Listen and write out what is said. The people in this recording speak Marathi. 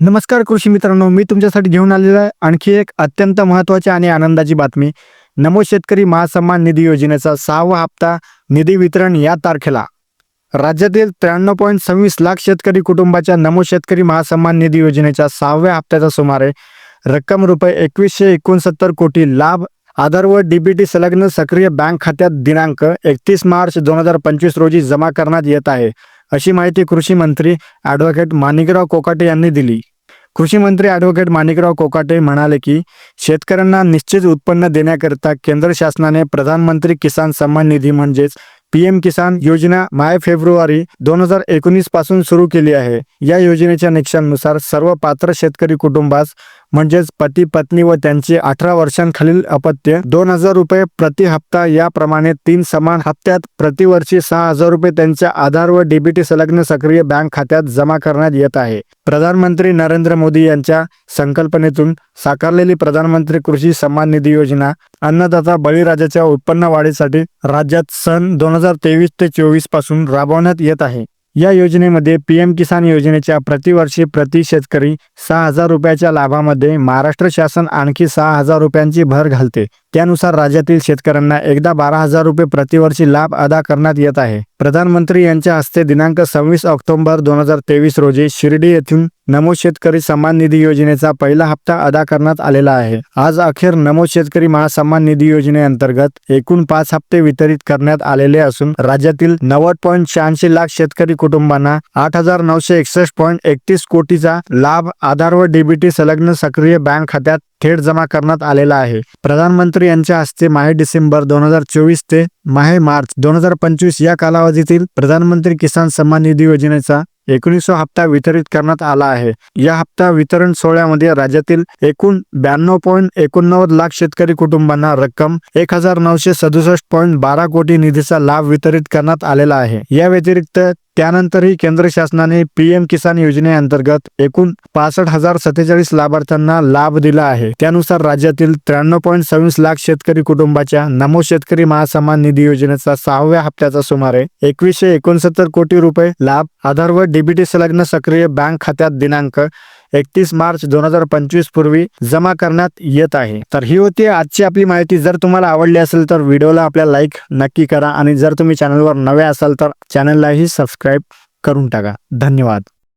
नमस्कार कृषी मित्रांनो मी तुमच्यासाठी घेऊन आलेलो आहे आणखी एक अत्यंत महत्त्वाची आणि आनंदाची बातमी. नमो शेतकरी महासन्मान निधी योजनेचा सहावा हप्ता निधी वितरण या तारखेला. राज्यातील त्र्याण्णव पॉईंट सव्वीस लाख शेतकरी कुटुंबाच्या नमो शेतकरी महासन्मान निधी योजनेच्या सहाव्या हप्त्याचा सुमारे रक्कम रुपये एकवीसशे एकोणसत्तर कोटी लाभ आधार व डीबीटी संलग्न सक्रिय बँक खात्यात दिनांक एकतीस मार्च दोन हजार पंचवीस रोजी जमा करण्यात येत आहे. अशी माहिती कृषी मंत्री ॲडव्होकेट माणिकराव कोकाटे यांनी दिली. कृषी मंत्री ॲडव्होकेट माणिकराव कोकाटे म्हणाले की शेतकऱ्यांना निश्चित उत्पन्न देण्याकरिता केंद्र शासनाने प्रधानमंत्री किसान सन्मान निधी म्हणजेच पी एम किसान योजना माय फेब्रुवारी दोन हजार एकोणीसपासून सुरू केली आहे. या योजनेच्या निकषांनुसार सर्व पात्र शेतकरी कुटुंबास म्हणजेच पती पत्नी व त्यांचे अठरा वर्षांखालील अपत्य. दोन हजार रुपये प्रति हप्ता याप्रमाणे तीन समान हप्त्यात प्रतिवर्षी सहा हजार रुपये त्यांच्या आधार व डीबीटी संलग्न सक्रिय बँक खात्यात जमा करण्यात येत आहे. प्रधानमंत्री नरेंद्र मोदी यांच्या संकल्पनेतून साकारलेली प्रधानमंत्री कृषी सन्मान निधी योजना अन्नदाता बळीराजाच्या उत्पन्न वाढीसाठी राज्यात सन दोन हजार तेवीस ते चोवीसपासून राबवण्यात येत आहे. या योजनेमध्ये पीएम किसान योजनेच्या प्रतिवर्षी प्रति शेतकरी सहा हजार रुपयाच्या लाभामध्ये महाराष्ट्र शासन आणखी सहा हजार रुपयांची भर घालते. त्यानुसार राज्यातील शेतकऱ्यांना एकदा बारा हजार रुपये प्रतिवर्षी लाभ अदा करण्यात येत आहे. प्रधानमंत्री यांच्या हस्ते दिनांक सव्वीस ऑक्टोबर दोन हजार तेवीस रोजी शिर्डी येथून नमो शेतकरी सन्मान निधी योजनेचा पहिला हप्ता अदा करण्यात आलेला आहे. आज अखेर नमो शेतकरी महासन्मान निधी योजनेअंतर्गत एकूण पाच हप्ते वितरित करण्यात आलेले असून राज्यातील नव्वद पॉईंट शहाऐंशी लाख शेतकरी कुटुंबांना आठ हजार नऊशे एकसष्ट पॉईंट एकतीस कोटीचा लाभ आधार व डीबीटी संलग्न सक्रिय बँक खात्यात थेट जमा करण्यात आलेला आहे. प्रधानमंत्री यांच्या हस्ते माहे डिसेंबर दोन हजार चोवीस ते माहे मार्च दोन हजार पंचवीस या कालावधीतील प्रधानमंत्री किसान सन्मान निधी योजनेचा एकोणीसवा हप्ता वितरित करण्यात आला आहे. या हप्ता वितरण सोहळ्यामध्ये राज्यातील एकूण ब्याण्णव पॉईंट एकोणनव्वद लाख शेतकरी कुटुंबांना रक्कम एक हजार नऊशे सदुसष्ट पॉईंट बारा कोटी निधीचा लाभ वितरित करण्यात आलेला आहे. या व्यतिरिक्त त्यानंतरही केंद्र शासनाने पीएम किसान योजनेअंतर्गत एकूण पासष्ट हजार सत्तेचाळीस लाभार्थ्यांना लाभ दिला आहे. त्यानुसार राज्यातील त्र्याण्णव पॉईंट सव्वीस लाख शेतकरी कुटुंबाच्या नमो शेतकरी महासमान निधी योजनेचा सहाव्या हप्त्याचा सुमारे एकवीसशे एकोणसत्तर कोटी रुपये लाभ आधार व डीबीटी संलग्न सक्रिय बँक खात्यात दिनांक एकतीस मार्च दोन हजार पंचवीस पूर्वी जमा करण्यात येत आहे. तर ही होती आजची आपली माहिती. जर तुम्हाला आवडली असेल तर व्हिडिओला आपल्या लाईक नक्की करा आणि जर तुम्ही चॅनलवर नवे असाल तर चॅनललाही सबस्क्राईब करून टाका. धन्यवाद.